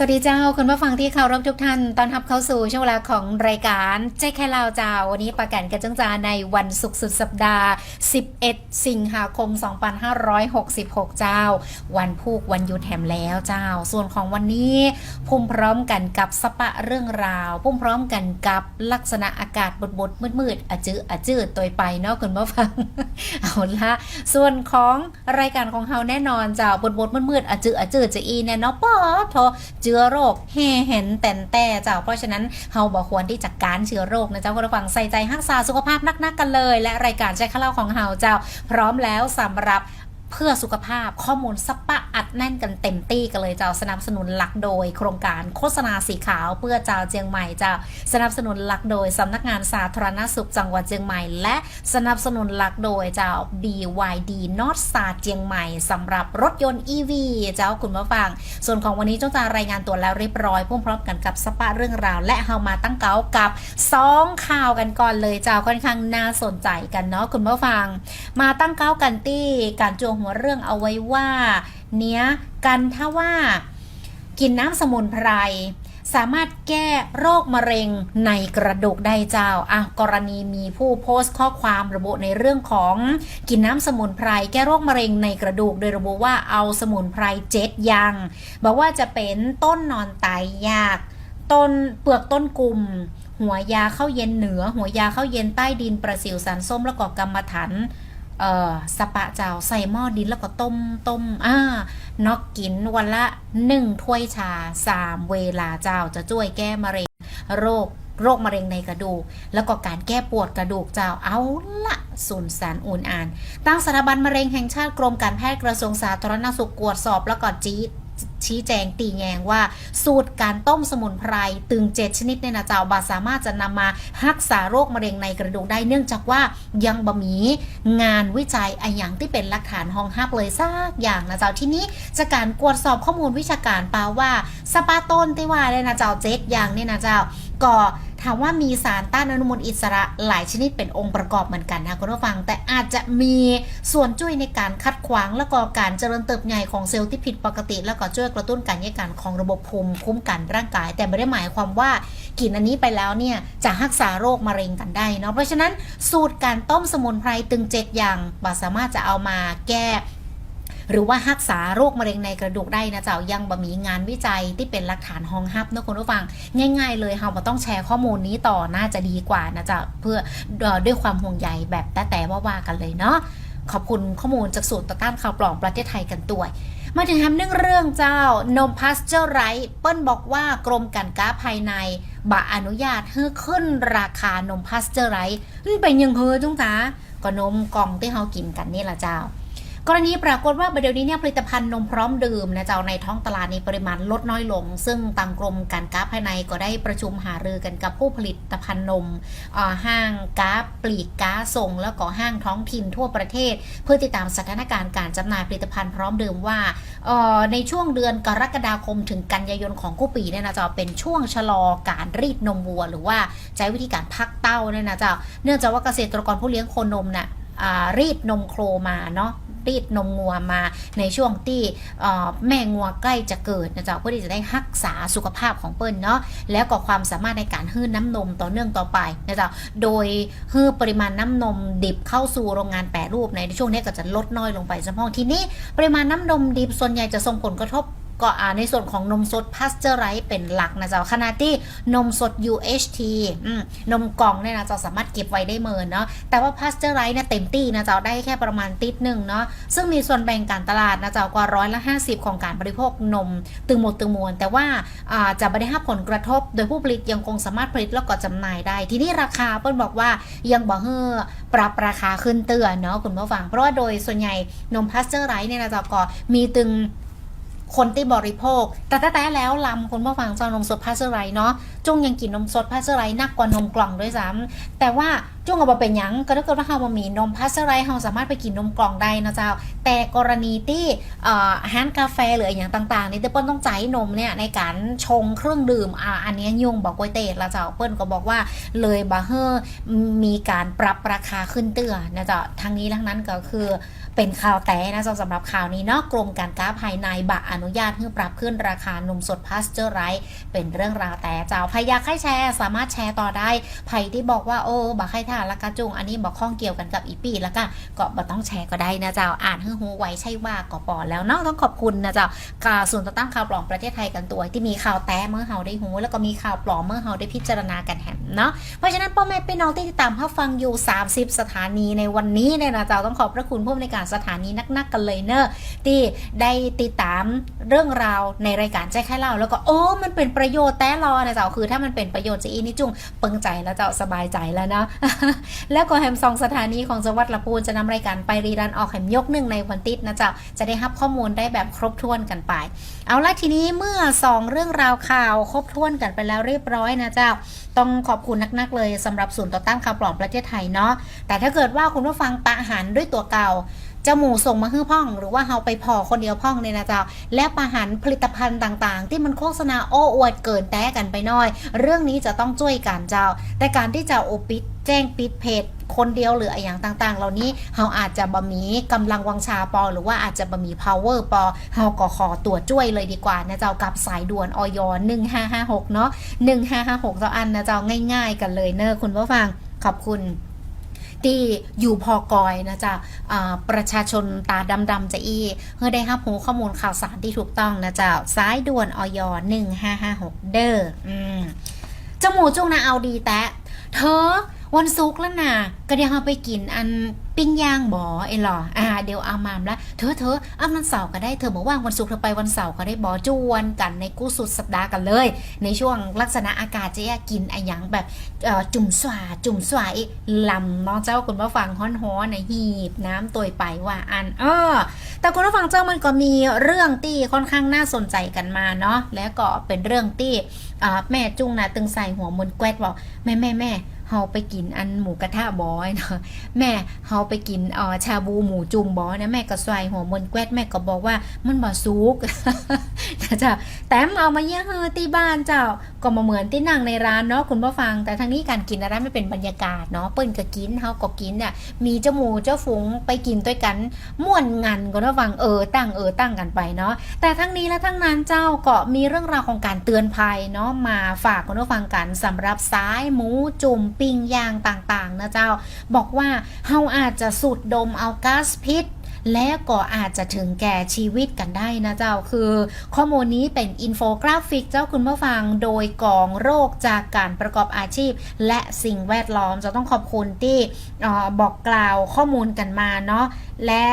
สวัสดีเจ้าคุณผู้ฟังที่เคารพทุกท่านตอนรับเข้าสู่ช่วงเวลาของรายการใจแค่เราเจ้า วันนี้ประกันกันจังจาในวันศุกร์สุดสัปดาห์ 11 สิงหาคม 2566 เจ้า วันพูกวันหยุดแถมแล้วเจ้า ส่วนของวันนี้พุ่มพร้อมกันกับสปะเรื่องราว พุ่มพร้อมกันกับลักษณะอากาศบดบดมืดมืดอจืออะจืดตัวไปเนาะคุณผู้ฟังเอาละส่วนของรายการของเฮาแน่นอนเจ้าบดบดมืดมืดอจืออะจืดจะอีแน่เนาะป๊อทเชื้อโรคแห่เห็นแต่นแต่เจ้าเพราะฉะนั้นเฮาบอกควรที่จัดการเชื้อโรคนะเจ้าคุณผู้ฟังใส่ใจรักษาสุขภาพนักๆกันเลย และรายการใจข้าวของเฮาเจ้า พร้อมแล้วสำหรับเพื่อสุขภาพข้อมูลสปะ อัดแน่นกันเต็มตี้กันเลยเจ้าสนับสนุนหลักโดย โครงการโฆษณาสีขาวเพื่อเจ้าเจียงใหม่เจ้าสนับสนุนหลักโดยสำนักงานสาธารณสุขจังหวัดเจียงใหม่ และสนับสนุนหลักโดยเจ้า BYD North Star เจียงใหม่สำหรับรถยนต์ EV เจ้าคุณผู้ฟัง ส่วนของวันนี้จ้าจะรายงานตัวแล้วเรียบร้อยพร้อมๆกันกับสปะเรื่องราว และเฮามาตั้งเก้ากับสองข่าวกันก่อนเลยเจ้าค่อนข้างน่าสนใจกันเนาะคุณผู้ฟัง มาตั้งเก้ากันตี้การจวงหัวเรื่องเอาไว้ว่า เนี้ยกันถ้าว่ากินน้ำสมุนไพร สามารถแก้โรคมะเร็งในกระดูกได้เจ้าอะกรณีมีผู้โพสต์ข้อความระบุในเรื่องของกินน้ำสมุนไพร แก้โรคมะเร็งในกระดูก โดยระบุว่าเอาสมุนไพรเจ็ดอยังบอกว่าจะเป็นต้นนอนไตยาก ต้นเปลือกต้นกลุ่มหัวยาเข้าเย็นเหนือ หัวยาเข้าเย็นใต้ดินประสิวสารส้มแล้วก็กรรมฐาน เอ่อสปะเจ้าใส่หม้อดินแล้วก็ต้มต้มอ่านอกกินวันละหนึ่งถ้วยชาสามเวลาเจ้าจะช่วยแก้มะเร็งโรคโรคมะเร็งในกระดูก แล้วก็การแก้ปวดกระดูกเจ้าเอาละศูนย์สารอุ่นอ่าน ตั้งสถาบันมะเร็งแห่งชาติกรมการแพทย์กระทรวงสาธารณสุขกวดสอบแล้วก็จีด ชี้แจงตีแยงว่า สูตรการต้มสมุนไพรตึงเจ็ดชนิดในนาเจ้าบาสามารถจะนำมารักษาโรคมะเร็งในกระดูกได้เนื่องจากว่ายังบ่มีงานวิจัยอะอย่างที่เป็นหลักฐานห้องฮับเลยซักอย่างนะเจ้าที่นี้จากการกวดสอบข้อมูลวิชาการปาว่าสปาต้นที่ว่าเลยนะเจ้าเจ็ดอย่างเนี่ยนะเจ้าก็ ถามว่ามีสารต้านอนุมูลอิสระหลายชนิดเป็นองค์ประกอบเหมือนกันนะคุณผู้ฟัง แต่อาจจะมีส่วนช่วยในการคัดขวางและก็การเจริญเติบใหญ่ของเซลล์ที่ผิดปกติ แล้วก็ช่วยกระตุ้นการแยกกันของระบบภูมิคุ้มกันร่างกาย แต่ไม่ได้หมายความว่ากินอันนี้ไปแล้วเนี่ยจะรักษาโรคมะเร็งกันได้เนาะเพราะฉะนั้นสูตรการต้มสมุนไพรตึงเจ็ดอย่างาสามารถจะเอามาแก้ หรือว่ารักษาโรคมะเร็งในกระดูกได้นะเจ้ายังบ่มีงานวิจัยที่เป็นหลักฐานห้องฮับนะคุณผู้ฟัง ง่าย ๆ เลยเราต้องแชร์ข้อมูลนี้ต่อน่าจะดีกว่านะจ๊ะเพื่อด้วยความห่วงใยแบบแต่แต่ว่าว่ากันเลยเนาะขอบคุณข้อมูลจากสูตรต่อต้านข่าวปลอมประเทศไทยกันด้วมาถึงแฮมเรื่องเรื่องเจ้านมพาสเจอร์ไรท์เปิ้ลบอกว่ากรมการค้าภายในบะอนุญาตให้ขึ้นราคานมพาสเจอร์ไรท์เป็นยังเฮอจุงตาก็นมกล่องที่เรากินกันนี่แหละเจ้า กรณีปรากฏว่าประเดี๋ยวนี้เนี่ยผลิตภัณฑ์นมพร้อมดื่มนะเจ้าในท้องตลาดในปริมาณลดน้อยลง ซึ่งทางกรมการค้าภายในก็ได้ประชุมหารือกันกับผู้ผลิตภัณฑ์นมห้างค้าปลีกค้าส่ง แล้วก็ห้างท้องถิ่นทั่วประเทศ เพื่อติดตามสถานการณ์การจำหน่ายผลิตภัณฑ์พร้อมดื่มว่าในช่วงเดือนกรกฎาคมถึงกันยายนของคู่ปีเนี่ยนะเจ้าเป็นช่วงชะลอการรีดนมวัว หรือว่าใช้วิธีการพักเต้าเนี่ยนะเจ้าเนื่องจากว่าเกษตรกรผู้เลี้ยงโคนมน่ะอ่ารีดนมโครมาเนาะ รีดนมงัวมาในช่วงที่แม่งัวใกล้จะเกิดนะจ๊ะเพื่อที่จะได้รักษาสุขภาพของเปิ้ลเนาะแล้วก็ความสามารถในการฮื้นน้ำนมต่อเนื่องต่อไปนะจ๊ะโดยฮื้อปริมาณน้ำนมดิบเข้าสู่โรงงานแปรรูปในช่วงนี้ก็จะลดน้อยลงไปเฉพาะทีนี้ปริมาณน้ำนมดิบส่วนใหญ่จะส่งผลกระทบ ก็ในส่วนของนมสดพาสเจอร์ไรส์เป็นหลักนะเจ้าขณะที่นมสด UHT นมกล่องเนี่ยนะเจ้าสามารถเก็บไว้ได้เมินเนาะแต่ว่าพาสเจอร์ไรส์เนี่ยเต็มที่นะเจ้าได้แค่ประมาณติดหนึ่งเนาะซึ่งมีส่วนแบ่งการตลาดนะเจ้ากว่าร้อยละ50 ของการบริโภคนมตึงหมดตึงมวล แต่ว่าจะไม่ได้รับผลกระทบ โดยผู้ผลิตยังคงสามารถผลิตแล้วก็จำหน่ายได้ ทีนี้ราคาเปิ้ลบอกว่ายังบ่เฮ้อปรับราคาขึ้นเตือนเนาะคุณผู้ฟังเพราะว่าโดยส่วนใหญ่นมพาสเจอร์ไรส์เนี่ยนะเจ้าก็มีตึง คนที่บริโภค แต่แต่แต่แล้วลำคุณผู้ฟังเจ้านมสดพาสเจอร์ไรส์เนาะจุ้งยังกินนมสดพาสเจอร์ไรส์นักกว่านมกล่องด้วยซ้ำแต่ว่า จ้งเอามาเป็นยังก็ถ้าเกิดว่าเรามามีนมพาสเจอร์ไรเราสามารถไปกินนมกล่องได้นะเจ้า แต่กรณีที่เอ่ออาหารกาแฟหรืออย่างต่างๆนี่เปิ้ลต้องใจายนมเนี่ยในการชงเครื่องดื่มอ่าอันเนี้ยยุงบอกไว้เตะล้วเจ้าเปิ้ลก็บอกว่าเลยบาเฮอร์มีการปรับราคาขึ้นเตือนนะเจ้าทางนี้ทั้งนั้นก็คือเป็นข่าวแต่นะสำหรับข่าวนี้เนาะกรมการค้าภายในบะอนุญาตให้ปรับขึ้นราคานมสดพาสเจอร์ไรเป็นเรื่องราวแต่เจ้าพยากให้แชร์สามารถแชร์ต่อได้ไผที่บอกว่าโอ้บักให้ท่าละกะจุงอันนี้บอกข้องเกี่ยวกันกับอีปีแล้วก็ก็บ่ต้องแชร์ก็ได้นะเจ้าอ่านให้หูไว้ใช่ว่าก็ปอแล้วเนาะต้องขอบคุณนะเจ้ากาศูนย์ต่อต้านข่าวปลอมประเทศไทยกันตัว ที่มีข่าวแต่เมื่อเฮาได้หูแล้วก็มีข่าวปลอมเมื่อเฮาได้พิจารณากันแหมเนาะเพราะฉะนั้นพ่อแม่พี่น้องที่ติดตามรับฟังอยู่ 30 สถานีในวันนี้เนี่ยนะเจ้าต้องขอบพระคุณผู้อำนการสถานีนักๆกันเลยเนอะที่ได้ติดตามเรื่องราวในรายการใจแค่เล่าแล้วก็โอ้มันเป็นประโยชน์แต่รอนะเจ้าคือถ้ามันเป็นประโยชน์จะอีนี่จุงเปิงใจแล้วเจ้าสบายใจแล้วเนาะแล้วก็แฮมซองสถานีของจังหวัดลำพูนจะนำรายการไปรีรันออกแฮมยกหนึ่งในวันติดนะเจ้าจะได้รับข้อมูลได้แบบครบถ้วนกันไป เอาละทีนี้เมื่อสองเรื่องราวข่าวครบถ้วนกันไปแล้วเรียบร้อยนะเจ้า ต้องขอบคุณนักๆเลยสำหรับศูนย์ต่อต้านข่าวปลอมประเทศไทยเนาะแต่ถ้าเกิดว่าคุณผู้ฟังปะหันด้วยตัวเก่า จ้าหมูส่งมาฮื้อพ่อง หรือว่าเฮาไปพอคนเดียวพ่องเนี่ยนะเจ้า และประหันผลิตภัณฑ์ต่างๆ ที่มันโฆษณาโอ้อวดเกินแต้กันไปน่อย เรื่องนี้จะต้องช่วยกันเจ้า แต่การที่จะโอปิดแจ้งปิดเพจคนเดียวหรืออย่างต่างๆ เหล่านี้เฮาอาจจะบะมีกำลังวังชาปอ หรือว่าอาจจะบะมี power ปอเฮาก็ขอตัวช่วยเลยดีกว่านะเจ้ากับสายด่วนออย1556 เนาะ1556เจ้าอันนะเจ้าง่าย ๆ กันเลยเนอะคุณผู้ฟังขอบคุณ ที่อยู่พอกอยนะจ๊ะประชาชนตาดำๆจะอีเพื่อได้รับรู้ข้อมูลข่าวสารที่ถูกต้องนะจ๊ะสายด่วนออย1556เด้ออืมจมูกจุงนะเอาดีแต่เธอ วันศุกร์แล้วนะก็เดี๋ยวเราไปกินอันปิ้งย่างบอเอหรออ่าเดี๋ยวอามามละเธอเธอเอาวันเสาร์ก็ได้เธอบอกว่าวันศุกร์เธอไปวันเสาร์ก็ได้บอจวนกันในกู้สุดสัปดาห์กันเลย ในช่วงลักษณะอากาศจะอยากกินอะหยังแบบจุ่มสวาจุ่มสวาอีกลำน้องเจ้าคุณผู้ฟังฮ้อนฮ้อนๆนะหีบน้ำตัวไปว่าอันเออแต่คุณผู้ฟังเจ้ามันก็มีเรื่องที่ค่อนข้างน่าสนใจกันมาเนาะและก็เป็นเรื่องที่แม่จุ้งนะตึงใส่หัวมนแกวดบอกแม่แม่แม่ เฮาไปกินอันหมูกระทะบอยเนาะแม่เฮาไปกินอ่อชาบูหมูจุ่มบอนะแม่ก็ใส่หัวมนแกวดแม่ก็บอกว่ามันบ่สุกนะเจ้าแต่มเอามาเยี่ยเฮอที่บ้านเจ้าก็มาเหมือนที่นั่งในร้านเนาะคุณผู้ฟัง แต่ทางนี้การกินอะไรไม่เป็นบรรยากาศเนาะเปิ้นก็กินเฮาก็กินเนี่ยมีเจ้าหมูเจ้าฝูงไปกินด้วยกันม่วนงันก็ระวังเออตั้งเออตั้งกันไปเนาะแต่ทั้งนี้และทั้งนั้นเจ้าก็มีเรื่องราวของการเตือนภัยเนาะมาฝากคุณผู้ฟังกันสำหรับสายหมูจุ่มปิ้งย่างต่างๆนะเจ้า บอกว่าเฮาอาจจะสูดดมเอาก๊าซพิษและก็อาจจะถึงแก่ชีวิตกันได้นะเจ้า คือข้อมูลนี้เป็นอินโฟกราฟิกเจ้าคุณผู้ฟังโดยกองโรคจากการประกอบอาชีพ และสิ่งแวดล้อมจะต้องขอบคุณที่บอกกล่าวข้อมูลกันมาเนาะและ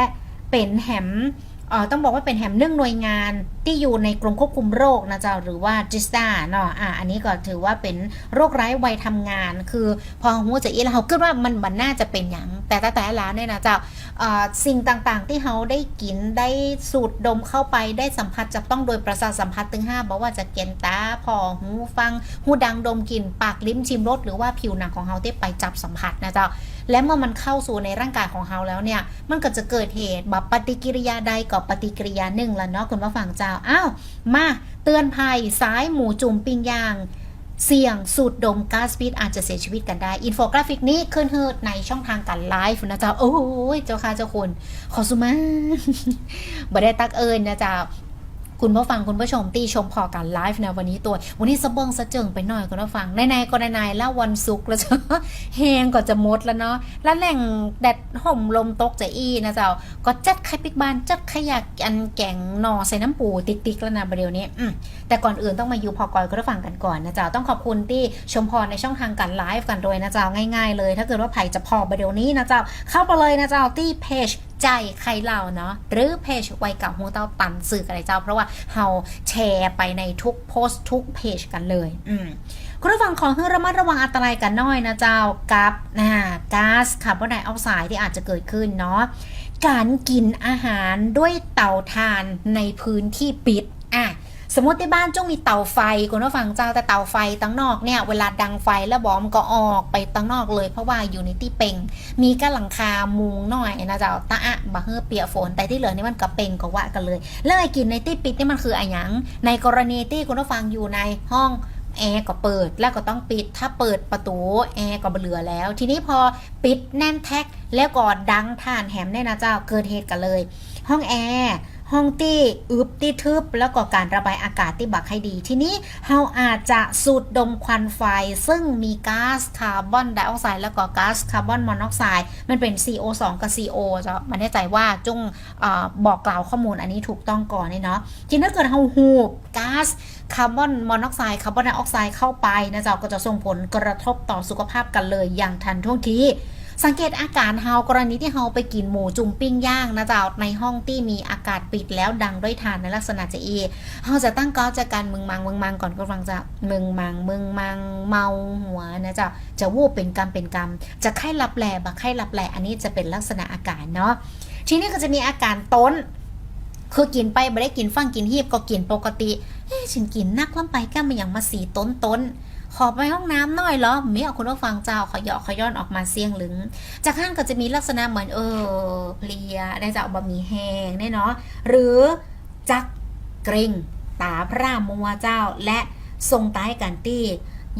เป็นแหมต้องบอกว่าเป็นแหมเนื่องหน่วยงาน ที่อยู่ในกรมควบคุมโรคนะเจ้าหรือว่าจิสตาเนาะอะอันนี้ก็ถือว่าเป็นโรคร้ายวัยทำงาน คือพอหัวจะอีแล้วเขาคิดว่ามันมันน่าจะเป็นอย่างแต่แต่แต่ละเนี่ยนะเจ้าเอ่อสิ่งต่างๆ ที่เขาได้กินได้สูดดมเข้าไปได้สัมผัสจับต้องโดยประสาทสัมผัสถึงห้าบอกว่าจะเกนตาพอหูฟังหูดังดมกลิ่นปากลิ้มชิมรสหรือว่าผิวหนังของเขาที่ไปจับสัมผัสนะเจ้าและเมื่อมันเข้าสู่ในร่างกายของเขาแล้วเนี่ยมันก็จะเกิดเหตุแบบปฏิกิริยาใดกับปฏิกิริยาหนึ่งละเนาะคุณผู้ฟังเจ้าอ้าวมาเตือนภัยสายหมูจุ่มปิ้งย่าง เสี่ยงสูดดมก๊าซพิษอาจจะเสียชีวิตกันได้ อินโฟกราฟิกนี้ขึ้นเฮืดในช่องทางการไลฟ์นะจ๊ะโอ้ยเจ้าค่ะเจ้าคุณขอสุมาบ่ได้ตักเอิญนะจ๊ะ คุณผู้ฟังคุณผู้ชมตีชมพอการไลฟ์นะวันนี้ตัววันนี้สะเบิงสะเจิงไปหน่อยคุณผู้ฟังในๆก็ในๆแล้ววันศุกร์แล้วจ้ะแหงก็จะหมดแล้วเนาะแล้วแหล่งแดดห่มลมตกจะอี้นะเจ้าก็จัดไข่ปิกบานจัดขยะอันแกงหนอใส่น้ำปูติ๊กๆแล้วนะประเดี๋ยวนี้แต่ก่อนอื่นต้องมาอยู่พอกอยก็ได้ฟังกันก่อนนะเจ้าต้องขอบคุณที่ชมพรในช่องทางการไลฟ์กันโดยนะเจ้าง่าย ๆ เลย ถ้าเกิดว่าไผ่จะพอประเดี๋ยวนี้นะเจ้าเข้าไปเลยนะเจ้าที่เพจ ใจใครเล่าเนาะหรือเพจไวเกับหัวเต้าตันสื่อกันเลยเจ้า เพราะว่าเฮาแชร์ไปในทุกโพสต์ทุกเพจกันเลย อืมคุณผู้ฟังขอให้ระมัดระวังอันตรายกันน่อยนะเจ้ากับนะก๊าซคาร์บอนไดออกไซด์ที่อาจจะเกิดขึ้นเนาะการกินอาหารด้วยเตาถ่านในพื้นที่ปิด สมมติที่บ้านจ้องมีเตาไฟคุณผู้ฟังเจ้าแต่เตาไฟตั้งนอกเนี่ยเวลาดังไฟแล้วบอมก็ออกไปตั้งนอกเลยเพราะว่าอยู่ในที่เป่ง มีก็หลังคามุงหน่อยนะเจ้าตาอะบะเฮอเปียฝนแต่ที่เหลือนี่มันกระเป่งก็ว่ากันเลย แล้วไอ้กินในที่ปิดนี่มันคืออะไรยังในกรณีที่คุณผู้ฟังอยู่ในห้องแอร์ก็เปิดแล้วก็ต้องปิดถ้าเปิดประตูแอร์ก็เหลือแล้ว ทีนี้พอปิดแน่นแท็กแล้วก็ดังท่านแหมเนี่ยนะเจ้าเกิดเหตุกันเลย ห้องแอร์ ห้องตี้อึบตี้ทึบ แล้วก็การระบายอากาศที่บักให้ดี ทีนี้เราอาจจะสูดดมควันไฟ ซึ่งมีก๊าซคาร์บอนไดออกไซด์แล้วก็ก๊าซคาร์บอนมอนอกไซด์มันเป็น CO2 กับ CO จะมันแน่ใจว่าจงอบอกกล่าวข้อมูลอันนี้ถูกต้องก่อนเนี่ยเนาะทีนี้ถ้าเกิดเราหูบก๊าซคาร์บอนมอนอกไซด์คาร์บอนไดออกไซด์เข้าไปนะเจ้าก็จะส่งผลกระทบต่อสุขภาพกันเลยอย่างทันท่วงที สังเกตอาการเฮากรณีที่เฮาไปกินหมูจุ่มปิ้งย่างนะเจ้าในห้องที่มีอากาศปิดแล้วดังด้วยทานในลักษณะจะเอเฮาจะตั้งก้าจากการมึงมังมึงมังก่อนก็ฟังจะมึงมังมึงมังเมาหัวนะเจ้าจะวูบเป็นกรรมเป็นกรรม จะไข้หลับแหลบะไข้หลับแหลอันนี้จะเป็นลักษณะอาการเนาะทีนี้ก็จะมีอาการต้น คือกินไปไม่ได้กินฟังกินฮีบก็กินปกติเอ๊ะฉันกินนักล้ำไปก็มาอย่างมาสีต้นต้น ขอไปห้องน้ำหน่อยเหรอไม่เอาคุณผู้ฟังเจ้าขอยอขย้อนออกมาเสียงหลึง จากข้างก็จะมีลักษณะเหมือนเออเพลียได้จาบะหมี่แห้งเนี่ยเนาะหรือจักเกรงตาพร่ามัวเจ้าและทรงตายกันตี้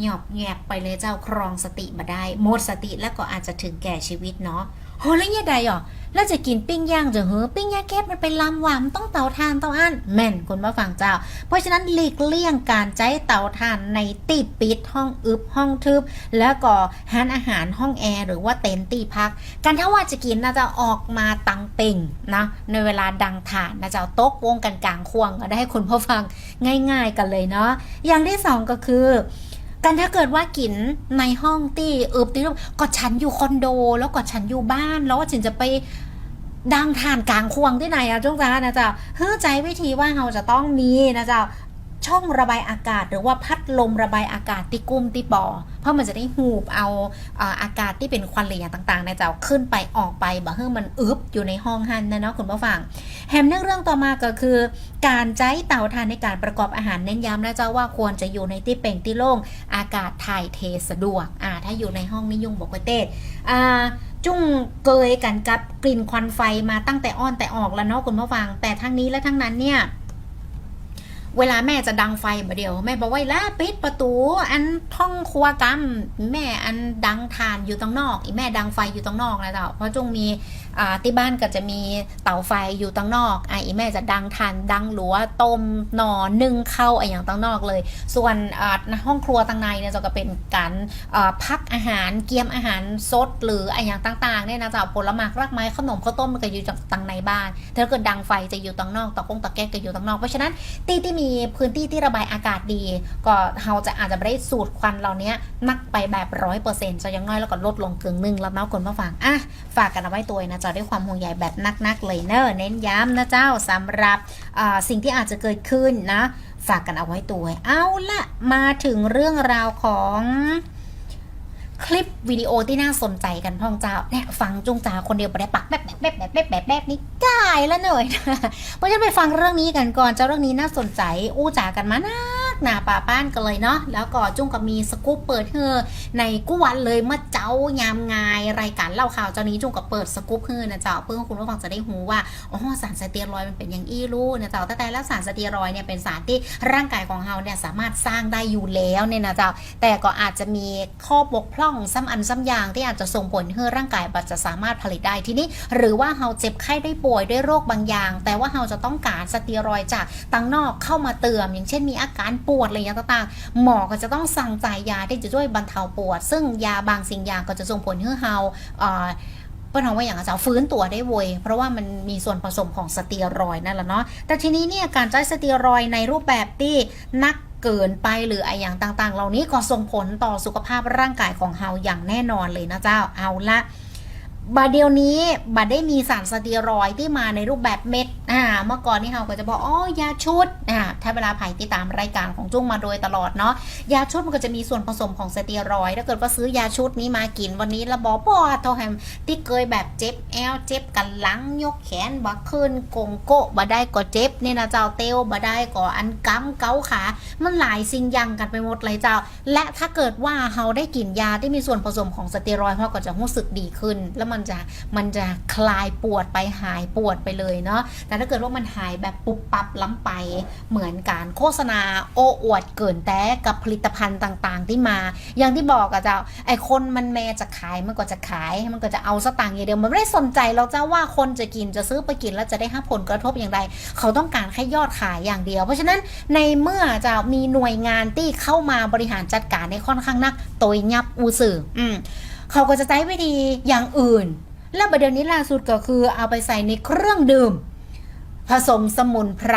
หยอบแงบไปเลยเจ้าครองสติมาได้หมดสติแล้วก็อาจจะถึงแก่ชีวิตเนาะ โหแล้วเนี่ยใดอะแล้วจะกินปิ้งย่างจะเหอปิ้งย่างแก๊สมันเป็นลำหวามนต้องเตาถ่านเตาอั้นแม่นคุณมาฟังเจ้า เพราะฉะนั้นหลีกเลี่ยงการใช้เตาถ่านในตีปิดห้องอึบห้องทึบ แล้วก็ห้านอาหารห้องแอร์หรือว่าเต็นท์ตีพัก การถ้าว่าจะกินนะจะออกมาตังเป่งนะในเวลาดังถ่านนะจะโต๊ะวงกันกลางควงก็ได้ให้คุณผู้ฟังง่าย ๆ กันเลยเนาะอย่างที่สองก็คือ การถ้าเกิดว่ากินในห้องตี้อึบตี้ก็ฉันอยู่คอนโด แล้วก็ฉันอยู่บ้าน แล้วฉันจะไปดังทานกลางควงที่ไหนอะจ้งจ้านะจ๊ะเฮ้อใจวิธีว่าเราจะต้องมีนะจ๊ะ ช่องระบายอากาศ หรือว่าพัดลมระบายอากาศที่กุ้มที่บ่อเพราะมันจะได้หูบเอาอากาศที่เป็นควันเหลวต่างๆนะจ๊ะขึ้นไปออกไปบ่เฮ้อมันอึบอยู่ในห้องหันนะเนาะคุณผู้ฟังแฮมเรื่องเรื่องต่อมาก็คือ การใช้เตาถ่านในการประกอบอาหารเน้นย้ำนะเจ้าว่าควรจะอยู่ในที่เป่งที่โล่งอากาศถ่ายเทสะดวกอ่าถ้าอยู่ในห้องนิยุงบอกว่าเต้อ่าจุ้งเกยกันกับกลิ่นควันไฟมาตั้งแต่อ้อนแต่ออกแล้วเนาะคุณผู้ฟัง แต่ทั้งนี้และทั้งนั้นเนี่ย เวลาแม่จะดังไฟมาเดียว แม่บอกว่าละปิดประตู อันท่องครัวกรรมแม่อันดังทานอยู่ตรงนอกอีแม่ดังไฟอยู่ตรงนอกนะเจ้าเพราะจงมี ที่บ้านก็จะมีเตาไฟอยู่ตรงนอกอะอีแม่จะดังทานดังหลัวต้มนอนึ่งเข้าวอะไรอย่างตรงนอกเลย ส่วนอ่าห้องครัวตังในเนี่ยจะก็เป็นการพักอาหารเกียมอาหารสดหรือไอะไรอย่างต่างๆเนี่ยนะจะผลไม้รากไม้ขนมข้าวต้มมันก็อยู่จากตังในบ้านถ้าเกิดดังไฟจะอยู่ตรงนอกตะกงตะแกรงก็อยู่ตรงนอกเพราะฉะนั้นที่ที่มีพื้นที่ที่ระบายอากาศดี ก็เราจะอาจจะไม่ได้สูดควันเหล่านี้นักไปแบบร้อยเปอร์เซ็นต์จะยังน้อยแล้วก็ลดลงกึ่งหนึ่งแล้วเนาะคนมาฟังอะฝากกันเอาไว้ตัวนะจ๊ะด้วยความห่วงใยแบบนักๆเลยเนอะเน้นย้ำนะเจ้าสำหรับสิ่งที่อาจจะเกิดขึ้นนะฝากกันเอาไว้ตัวเอาละมาถึงเรื่องราวของคลิปวิดีโอที่น่าสนใจกันพ่องเจ้าเนี่ยฟังจุงจาคนเดียวไปได้ปักแบบแบบแบบแบบแบบแบบแบบนี้กายแล้วหน่อยนะเพราะฉะนั้นไปฟังเรื่องนี้กันก่อนเจ้าเรื่องนี้น่าสนใจอู้จ๋ากันมานาน หนาป่าป้านกันเลยเนาะแล้วก็จุ้งก็มีสกู๊ปเปิดเฮอในกู้วันเลยเมื่อเจ้ายามงายรายการเล่าข่าวเจ้านี้จุ้งก็เปิดสกู๊ปเฮอนะเจ้าเพื่อคุณผู้ฟังจะได้หูว่าอ๋อสารสเตียรอยมันเป็นอย่างอี้รู้นะเจ้าแต่แต่แล้วสารสเตียรอยเนี่ยเป็นสารที่ร่างกายของเราเนี่ยสามารถสร้างได้อยู่แล้วเนี่ยนะเจ้าแต่ก็อาจจะมีข้อบกพร่องซ้ำอันซ้ำอย่างที่อาจจะส่งผลให้ร่างกายบัจะสามารถผลิตได้ทีนี้ หรือว่าเราเจ็บไข้ได้ป่วยด้วยโรคบางอย่าง แต่ว่าเราจะต้องการสเตียรอยจากตังนอกเข้ามาเติม อย่างเช่นมีอาการปวดอะไรอย่างต่างๆ หมอก็จะต้องสั่งจ่ายยาที่จะช่วยบรรเทาปวด ซึ่งยาบางสิ่งอย่างก็จะส่งผลให้เราเอ่อเพื่อนว่าอย่างอาจารย์ฟื้นตัวได้เวยเพราะว่ามันมีส่วนผสมของสเตียรอยนั่นแหละเนาะแต่ทีนี้เนี่ยการใช้สเตียรอยในรูปแบบที่นักเกินไปหรือไออย่างต่างๆ เหล่านี้ก็ส่งผลต่อสุขภาพร่างกายของเราอย่างแน่นอนเลยนะเจ้าเอาละ บาดเดียวนี้บัดได้มีสารสเตียรอยด์ที่มาในรูปแบบเม็ดอ่าเมื่อก่อนนี่เราก็จะบอกอ๋อยาชุดอ่าถ้าเวลาไผ่ติดตามรายการของจุ้งมาโดยตลอดเนาะยาชุดมันก็จะมีส่วนผสมของสเตียรอยด์ถ้าเกิดว่าซื้อยาชุดนี้มากินวันนี้ระบอบอดท่าแฮมที่เคยแบบเจ็บแอวเจ็บกันหลังยกแขนบักขึ้นกงโกะบ่ได้ก็เจ็บเนี่ยนะเจ้าเต้วบ่ได้ก็อันกำเกาขา มันหลายสิ่งยังกันไปหมดเลยเจ้า และถ้าเกิดว่าเราได้กินยาที่มีส่วนผสมของสเตียรอยด์เราก็จะรู้สึกดีขึ้นแล้วมันันจะมันจะคลายปวดไปหายปวดไปเลยเนาะแต่ถ้าเกิดว่ามันหายแบบปุบปับล้ำไปเหมือนการโฆษณาโอ้อวดเกินแต่กับผลิตภัณฑ์ต่างๆ ที่มา อย่างที่บอกอะเจ้าไอคนมันแม่จะขายมันก็จะขายมันก็จะเอาสตางค์อย่างเดียวมันไม่ได้สนใจเราเจ้าว่าคนจะกินจะซื้อไปกินแล้วจะได้รับผลกระทบอย่างไร เขาต้องการแค่ยอดขายอย่างเดียว เพราะฉะนั้นในเมื่อจะมีหน่วยงานที่เข้ามาบริหารจัดการในค่อนข้างนักโตยยับอูสื่ออืม เขาก็จะใช้วิธีอย่างอื่น แล้วประเด็นนี้ล่าสุดก็คือเอาไปใส่ในเครื่องดื่ม ผสมสมุนไพร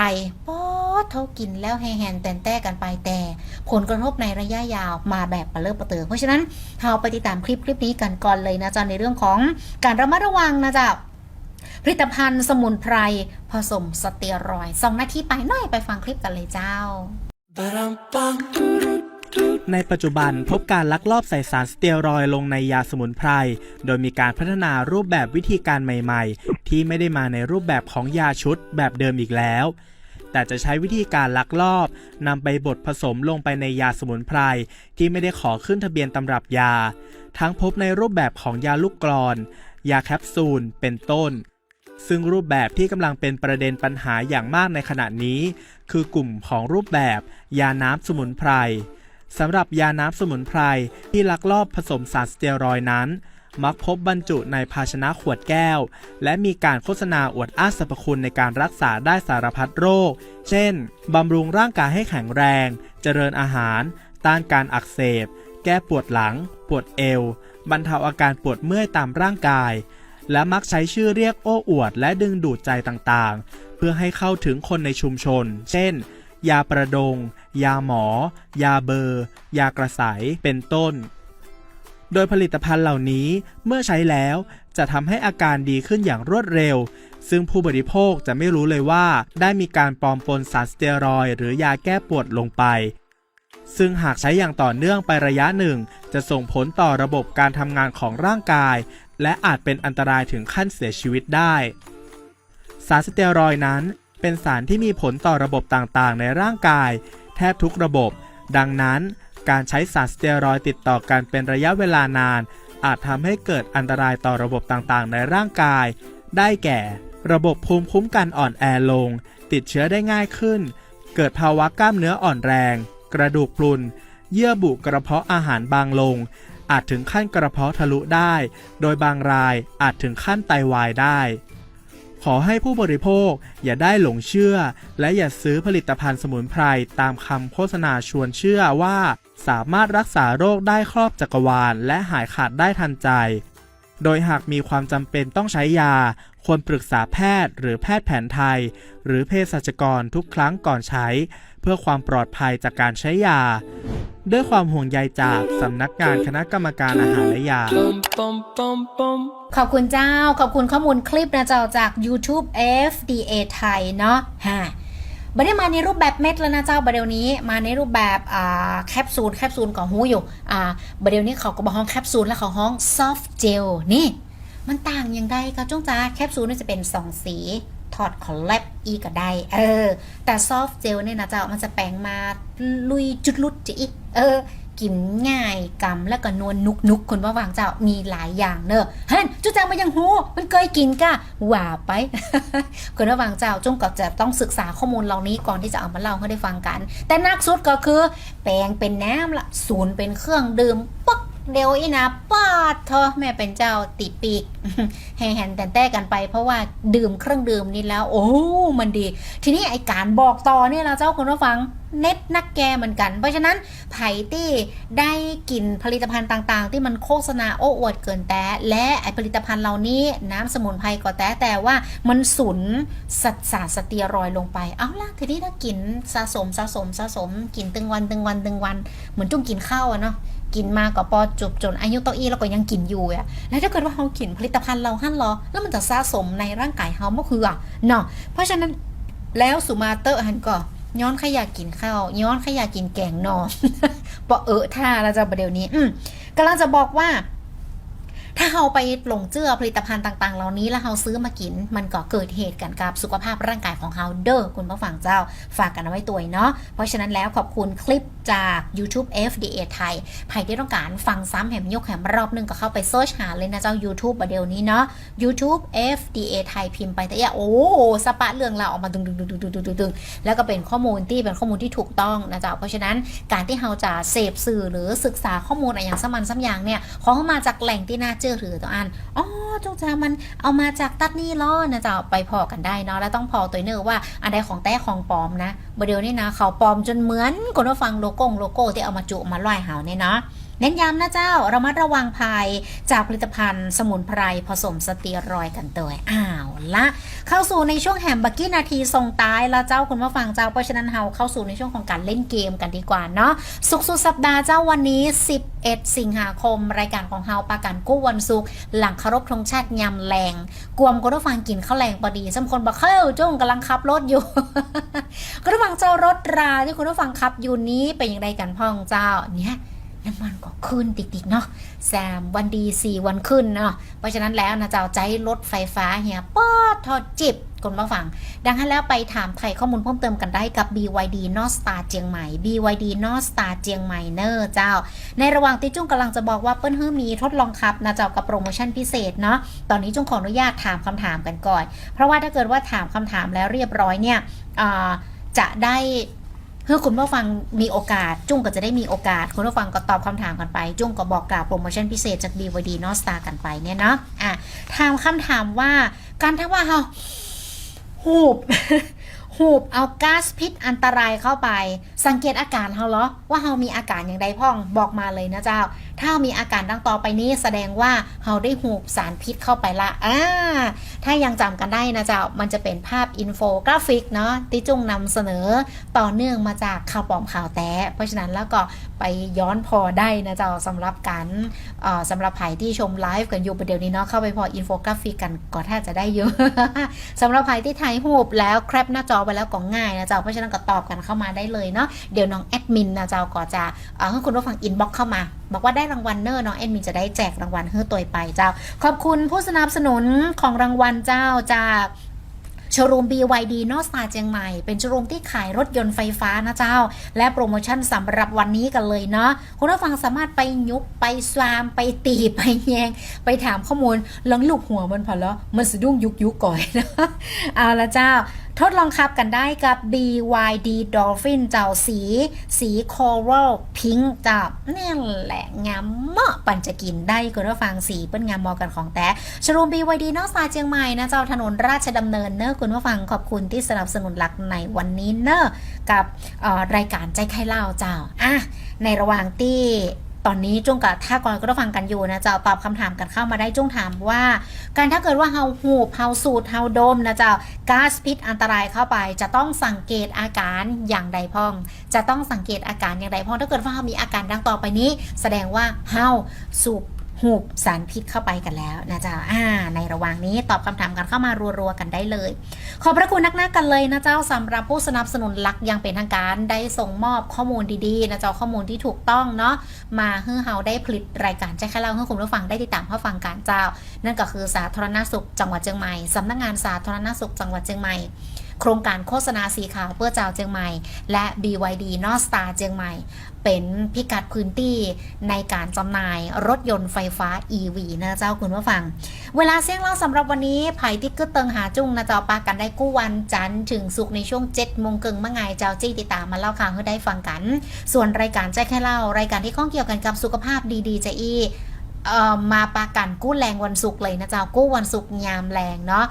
ป๊อดเท่ากินแล้วแห่แหนแตนแต้กันไปแต่ ผลกระทบในระยะยาวมาแบบปะเลิกปะเตือเพราะฉะนั้นเราไปติดตามคลิปคลิปนี้กันก่อนเลยนะจ๊ะในเรื่องของการระมัดระวังนะจ๊ะผลิตภัณฑ์สมุนไพรผสมสเตียรอยสองนาทีไปหน่อยไปฟังคลิปกันเลยเจ้า ในปัจจุบันพบการลักลอบใส่สารสเตียรอยด์ลงในยาสมุนไพร โดยมีการพัฒนารูปแบบวิธีการใหม่ๆ ที่ไม่ได้มาในรูปแบบของยาชุดแบบเดิมอีกแล้ว แต่จะใช้วิธีการลักลอบนำไปบดผสมลงไปในยาสมุนไพรที่ไม่ได้ขอขึ้นทะเบียนตำรับยา ทั้งพบในรูปแบบของยาลูกกรอน ยาแคปซูล เป็นต้นซึ่งรูปแบบที่กำลังเป็นประเด็นปัญหาอย่างมากในขณะนี้ คือกลุ่มของรูปแบบ ยาน้ำสมุนไพร สำหรับยาน้ำสมุนไพรที่ลักลอบผสมสารสเตียรอยนั้น มักพบบรรจุในภาชนะขวดแก้ว และมีการโฆษณาอวดอ้างสรรพคุณในการรักษาได้สารพัดโรค เช่น บำรุงร่างกายให้แข็งแรง เจริญอาหาร ต้านการอักเสบ แก้ปวดหลัง ปวดเอว บรรเทาอาการปวดเมื่อยตามร่างกาย และมักใช้ชื่อเรียกโอ้อวด และดึงดูดใจต่างๆ เพื่อให้เข้าถึงคนในชุมชน เช่น ยาประดง ยาหมอ ยาเบอร์ ยากระสายเป็นต้น โดยผลิตภัณฑ์เหล่านี้เมื่อใช้แล้วจะทำให้อาการดีขึ้นอย่างรวดเร็ว ซึ่งผู้บริโภคจะไม่รู้เลยว่า ได้มีการปลอมปนสารสเตียรอยหรือยาแก้ปวดลงไป ซึ่งหากใช้อย่างต่อเนื่องไประยะหนึ่ง จะส่งผลต่อระบบการทำงานของร่างกาย และอาจเป็นอันตรายถึงขั้นเสียชีวิตได้ สารสเตียรอยนั้น เป็นสารที่มีผลต่อระบบต่างๆ ในร่างกาย แทบทุกระบบ ดังนั้น การใช้สารสเตียรอยติดต่อกันเป็นระยะเวลานาน อาจทำให้เกิดอันตรายต่อระบบต่างๆ ในร่างกาย ได้แก่ ระบบภูมิคุ้มกันอ่อนแอลง ติดเชื้อได้ง่ายขึ้น เกิดภาวะกล้ามเนื้ออ่อนแรง กระดูกพรุน เยื่อบุกระเพาะอาหารบางลง อาจถึงขั้นกระเพาะทะลุได้ โดยบางรายอาจถึงขั้นไตวายได้ ขอให้ผู้บริโภคอย่าได้หลงเชื่อ และอย่าซื้อผลิตภัณฑ์สมุนไพรตามคำโฆษณาชวนเชื่อว่า สามารถรักษาโรคได้ครอบจักรวาล และหายขาดได้ทันใจ โดยหากมีความจำเป็นต้องใช้ยา ควรปรึกษาแพทย์ หรือแพทย์แผนไทย หรือเภสัชกรทุกครั้งก่อนใช้ เพื่อความปลอดภัยจากการใช้ยา ด้วยความห่วงใยจากสำนักงานคณะกรรมการอาหารและยา ขอบคุณเจ้า ขอบคุณข้อมูลคลิปนะเจ้าจาก YouTube FDA ไทยเนาะฮะบัดนี้มาในรูปแบบเม็ดแล้วนะเจ้าบัดเดี๋ยวนี้มาในรูปแบบแคปซูลแคปซูลของหูอยู่อ่าบัดเดี๋ยวนี้เขาก็บอกห้องแคปซูลแล้วเขาห้องซอฟต์เจลนี่ มันต่างอย่างไรก็จ้องจ้าแคปซูลนี่จะเป็นสองสีถอดคอลแลบ อีก็ได้ เออ แต่ซอฟเจลเนี่ยนะเจ้ามันจะแปลงมาลุยจุดลุดจะอีก เออ กินง่ายกำแล้วก็นวลนุกนุกคนว่าวางเจ้ามีหลายอย่างเนอะเฮ้ยจุจ้ามายังหูมันเคยกินก้าว่าไปคนว่าวางเจ้าจงก็จะต้องศึกษาข้อมูลเหล่านี้ก่อนที่จะเอามาเล่าให้ได้ฟังกัน แต่นักสุดก็คือ แปลงเป็นน้ำละศูนย์เป็นเครื่องดื่มปัก เดียวอีนะปาดเธอแม่เป็นเจ้าติปีกแห่นแต่แต่กันไป เพราะว่าดื่มเครื่องดื่มนี่แล้ว โอ้ มันดี ทีนี้ไอการบอกต่อเนี่ยเราเจ้าคนว่าฟังเน็ตนักแกเหมือนกัน เพราะฉะนั้นไผ่ที่ได้กลิ่นผลิตภัณฑ์ต่างๆ ที่มันโฆษณาโอ้อวดเกินแต่ และไอผลิตภัณฑ์เหล่านี้น้ำสมุนไพรก็แต่แต่ว่ามันสุนสัตสารสเตียรอยลงไปเอาล่ะทีนี้ถ้ากินสะสมสะสมสะสมกินตึงวันตึงวันตึงวัน เหมือนจุ่มกินข้าวอะเนาะ กินมากก็พอจบจนอายุโตอีแล้วก็ยังกินอยู่อะแล้วถ้าเกิดว่าเรากินผลิตภัณฑ์เราหั่นรอ แล้วมันจะสะสมในร่างกายเราเมื่อคืออะเนาะเพราะฉะนั้นแล้วสุมาเตอร์หันก็ย้อนขยะกินข้าวย้อนขยะกินแกงนอนปอเออท่าเราจะประเดี๋ยวนี้ อืมกำลังจะบอกว่า ถ้าเราไปหลงเจือผลิตภัณฑ์ต่าง ๆ เหล่านี้แล้วเราซื้อมากิน มันก็เกิดเหตุกันกับสุขภาพร่างกายของเราเด้อคุณผู้ฟังเจ้าฝากกันเอาไว้ตัวเนาะเพราะฉะนั้นแล้วขอบคุณคลิปจาก YouTube FDA ไทยใครที่ต้องการฟังซ้ำแหมยกแหมรอบนึงก็เข้าไปเซิร์ชหาเลยนะเจ้า YouTube ประเดี๋ยวนี้เนาะ YouTube FDA ไทยพิมพ์ไปแต่ย่าโอ้สปะเรื่องเราออกมาดึงดึงดึงดึงดึงดึงแล้วก็เป็นข้อมูลที่เป็นข้อมูลที่ถูกต้องนะเจ้าเพราะฉะนั้นการที่เราจะเสพสื่อหรือศึกษาข้อมูลอะไรอย่างสมันซ้มอยางเนี่ยขอเข้ามาจากแหล่งที่น่าเจชื่อถือตัวอันอ๋อจงจามันเอามาจากตัดนี่ล้อนะเจ้าไปพอกันได้เนาะแล้วต้องพอตัวเนอว่าอันใดของแต้ของปลอมนะประเดี๋ยวนี้นะเขาปลอมจนเหมือนคนว่าฟังโลโก้โลโก้ที่เอามาจุมาล่อยหาเนี่ยเนาะ เน้นย้ำนะเจ้าเรามาระวังภัยจากผลิตภัณฑ์สมุนไพรผสมสเตียรอยกันเตยอ้าวละเข้าสู่ในช่วงแฮมบักกี้นาทีส่งตายแล้วเจ้าคุณผู้ฟังเจ้าเพราะฉะนั้นเราเข้าสู่ในช่วงของการเล่นเกมกันดีกว่าเนาะสุกสุดสัปดาห์เจ้าวันนี้ 11 สิงหาคม รายการของเฮาประกันกู้วันศุกร์หลังคารพธงชาติยำแรงกวมคุณผู้ฟังกินข้าวแรงพอดีสมคนบอกเข้าจ้งกำลังขับรถอยู่คุณผู้ฟังเจ้ารถราที่คุณผู้ฟังขับอยู่นี้เป็นอย่างไรกันพ่องเจ้าเนี่ย น้ำมันก็ขึ้นติดๆเนาะแซมวันดีสี่วันขึ้นเนาะเพราะฉะนั้นแล้วนะเจ้าใจรถไฟฟ้าเฮียป๊อดทอดจิบคนมาฟัง ดังนั้นแล้วไปถามไทยข้อมูลเพิ่มเติมกันได้กับ BYD n o r t Star เจียงใหม่ BYD n o r t Star เจียงใหม่เนอร์เจ้า ในระหว่างที่จุ้งกำลังจะบอกว่าเปิ้ลเฮ้มมีทดลองขับนะเจ้ากับโปรโมชั่นพิเศษเนาะ ตอนนี้จุ้งขออนุญาตถามคำถามกันก่อน เพราะว่าถ้าเกิดว่าถามคำถามแล้วเรียบร้อยเนี่ยจะได้ พื่อคุณผู้ฟังมีโอกาส จุ้งก็จะได้มีโอกาส คุณผู้ฟังก็ตอบคำถามกันไป จุ้งก็บอกกล่าวโปรโมชั่นพิเศษจาก BYD n o r t Star กันไปเนี่ยเนาะอะถามคำถามว่าการถ้าว่าเฮาหูบหูบเอาก๊าซพิษอันตรายเข้าไป สังเกตอาการเฮาเหรอว่าเฮามีอาการอย่างใดพ่องบอกมาเลยนะเจ้า ถ้ามีอาการดังต่อไปนี้แสดงว่าเฮาได้หูบสารพิษเข้าไปละอ่าถ้ายังจำกันได้นะเจ้ามันจะเป็นภาพอินโฟกราฟิกเนาะที่จุ้งนำเสนอต่อเนื่องมาจากข่าวปลอมข่าวแต้เพราะฉะนั้นแล้วก็ไปย้อนพอได้นะเจ้าสำหรับการเอ่อสำหรับใครที่ชมไลฟ์กันอยู่ประเดี๋ยวนี้เนาะเข้าไปพออินโฟกราฟิกกันก็ถ้าจะได้เยอะสำหรับใครที่ถ่ายรูแล้วแคปหน้าจอไปแล้วก็ง่ายนะเจ้าเพราะฉะนั้นก็ตอบกันเข้ามาได้เลยเนาะเดี๋ยวน้องแอดมินนะเจ้าก็จะเอ่อให้คุณผู้ฟังอินบ็อกเข้ามา บอกว่าได้รางวัลเนอร์น้องแอดมินจะได้แจกรางวัลเฮ้อตัวไปเจ้า ขอบคุณผู้สนับสนุนของรางวัลเจ้าจากโชว์รูม BYD นอสตาเจียงใหม่ เป็นโชว์รูมที่ขายรถยนต์ไฟฟ้านะเจ้า และโปรโมชั่นสำหรับวันนี้กันเลยเนาะคุณผู้ฟังสามารถไปยุบไปสวามไปตีไปแยง ไปถามข้อมูลลังลูกหัวมันพอแล้วมันสะดุ้งยุกยุกก่อยนะเอาละเจ้า ทดลองขับกันได้กับ BYD Dolphin เจ้าสี สี Coral Pink เจ้านี่แหละงามเหมาะปันจะกินได้คุณผู้ฟังสีเป็นงามมอกันของแต่ชโรม BYD นอกซาเชียงใหม่นะเจ้าถนนราชดำเนินเนอะคุณผู้ฟังขอบคุณที่สนับสนุนหลักในวันนี้เนอะกับเอ่อรายการใจไข่เล่าเจ้าอะในระหว่างที่ อนนี้จุ้งกับท่ากรก็ต้องฟังกันอยู่นะเจ้าตอบคำถามกันเข้ามาได้จุ้งถามว่า การถ้าเกิดว่าเฮาหูบเฮาสูดเฮาดมนะเจ้าก๊าซพิษอันตรายเข้าไป จะต้องสังเกตอาการอย่างใดพ้อง จะต้องสังเกตอาการอย่างใดพ้องถ้าเกิดว่าเฮามีอาการดังต่อไปนี้ แสดงว่าเฮาสูบ หูบสารพิษเข้าไปกันแล้วนะเจ้าอ่า ในระหว่างนี้ตอบคำถามกันเข้ามารัวๆกันได้เลย ขอบพระคุณนักหน้ากันเลยนะเจ้าสำหรับผู้สนับสนุนหลักอย่างเป็นทางการได้ส่งมอบข้อมูลดีๆนะเจ้าข้อมูลที่ถูกต้องเนาะมาให้เฮาได้ผลิตรายการแจ้งข่าวให้คุณผู้ฟังได้ติดตามรับฟังการเจ้า นั่นก็คือสาธารณสุขจังหวัดเชียงใหม่สำนักงานสาธารณสุขจังหวัดเชียงใหม่ โครงการโฆษณาสีขาวเพื่อเจ้าเจียงใหม่ และ BYD n o r t Star เจียงใหม่ เป็นพิกัดพื้นที่ในการจำหน่ายรถยนต์ไฟฟ้า EV นะเจ้าคุณผู้ฟัง เวลาเสี่ยงเล่าสำหรับวันนี้ไผ่ติ๊กเกอร์เติงหาจุ้งนะเจ้าปากันได้กู้วันจันทร์ถึงศุกในช่วง7โมงเกิงมะไงเจ้าจี้ติดตามมาเล่าข่าวให้ได้ฟังกัน ส่วนรายการแจ้แค่เล่ารายการที่ข้องเกี่ยวกันกับสุขภาพดีๆจะอีมาปากันกู้แรงวันศุกร์เลยนะเจ้ากู้วันศุกร์ยามแรงเนาะ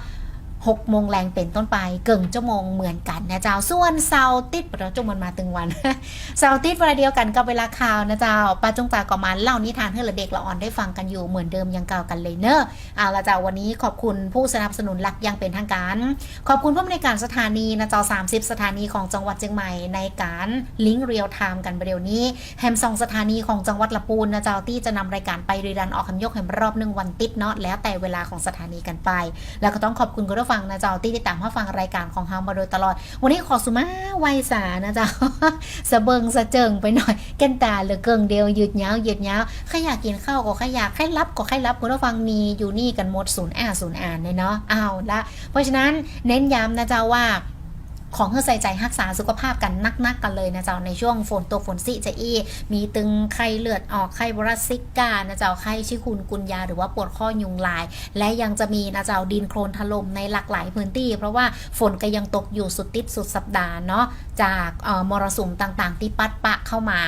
6โมงแรงเป็นต้นไปเกิ่งชั่วโมงเหมือนกันนะเจ้าส่วนเสาร์ติดเราจงมันมาตึงวันเสาร์อาทิตย์เวลาเดียวกันกับเวลาข่าวนะเจ้าปาจงตาก็มาเล่านิทานให้เด็กละอ่อนได้ฟังกันอยู่เหมือนเดิมยังเก่ากันเลยเนอะเอาละเจ้าวันนี้ขอบคุณผู้สนับสนุนหลักยังเป็นทางการ ขอบคุณผู้บริการสถานีนะเจ้า30 สถานีของจังหวัดเชียงใหม่ในการลิงก์เรียลไทม์กันประเดี๋ยวนี้แฮมซองสถานีของจังหวัดละปูนนะเจ้าที่จะนำรายการไปรีรันออกคำยกแฮมรอบหนึ่งวันติดเนาะแล้วแต่เวลาของสถานีกันไป แล้วก็ต้องขอบคุณคุณผู้ฟังนะเจ้าที่ติดตามรับฟังรายการของเฮามาโดยตลอด วันนี้ขอสุมาไวยสานะเจ้าสะเบิงสะเจิงไปหน่อยแก้นตาเหลือเกิงเดียวหยืดยาวหยืดยาวใครอยากกินข้าวก็ใครอยากใครรับก็ใครรับคุณผู้ฟังมีอยู่นี่กันหมดศูนย์อาศูนย์อ่านเลยเนาะเอาละเพราะฉะนั้นเน้นย้ำนะเจ้าว่า ของเพื่อใส่ใจรักษาสุขภาพกันนักๆกันเลยนะเจ้าในช่วงฝนตกฝนสิจะอี้มีตึงไข้เลือดออกไข้บรัสซิกานะเจ้าไข้ชิคุนกุนยาหรือว่าปวดข้อยุงลาย และยังจะมีนะเจ้าดินโคลนถล่มในหลากหลายพื้นที่ เพราะว่าฝนก็ยังตกอยู่สุดติดสุดสัปดาห์เนาะจากออมรสุมต่างๆ ที่ปัดปะเข้ามา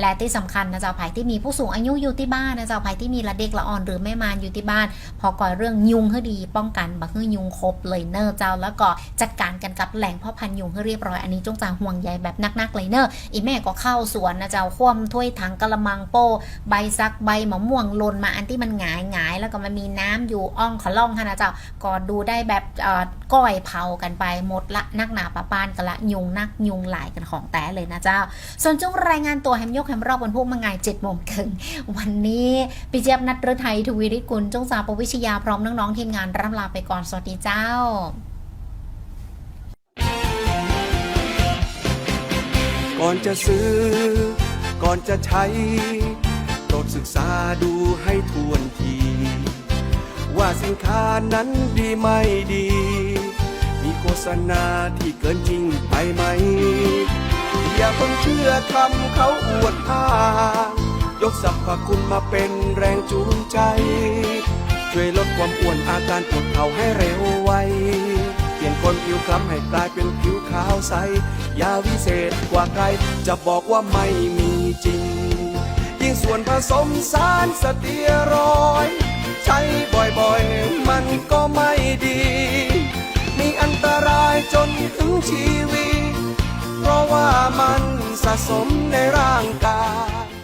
และที่สำคัญนะเจ้าไผ่ที่มีผู้สูงอายุอยู่ที่บ้านนะเจ้าไผ่ที่มีละเด็กละอ่อนหรือแม่มารอยู่ที่บ้าน พอก่อยเรื่องยุงให้ดี ป้องกันบักให้ยุงครบเลยเนอร์เจ้าแล้วก็จัดการกันกับแหล่งพ่อพันยุงให้เรียบร้อยอันนี้จงจางห่วงใยแบบนักๆเลยเนอร์อีแม่ก็เข้าสวนนะเจ้าคว่ำถ้วยถังกะละมังโป้ใบซักใบมะม่วงหล่นมาอันที่มันหงายหงายแล้วก็มันมีน้ำอยู่อ่องขล่องค่ะนะเจ้าก็ดูได้แบบเอ่อก้อยเผากันไปหมดละนักหนาปะปานกันละยุงนักยุงหลายกันของแต่เลยนะเจ้า ส่วนจุงรายงานตัวแฮมยกแฮมรอบวันพุธมังไงเจ็ดโมงครึ่งวันนี้พี่เจี๊ยบนัทฤทัยทวีริกุลจงสาปวิชยาพร้อมน้องๆทีมงานร่ำลาไปก่อนสวัสดีเจ้าก่อนจะซื้อ ก่อนจะใช้โปรดศึกษาดูให้ทวนที ว่าสินค้านั้นดีไม่ดี มีโฆษณาที่เกินจริงไปไหม อย่าเพิ่งเชื่อคำเขาอวดอ้างยกสรรพคุณมาเป็นแรงจูงใจ ช่วยลดความอ้วนอาการปวดเข่าให้เร็วไว เปลี่ยนคนผิวคล้ำให้กลายเป็นผิวขาวใส ยาวิเศษกว่าใครจะบอกว่าไม่มีจริง ยิ่งส่วนผสมสารสเตียรอยด์ใช้บ่อยๆ มันก็ไม่ดี มีอันตรายจนถึงชีวิต ว่ามันสะสมในร่างกาย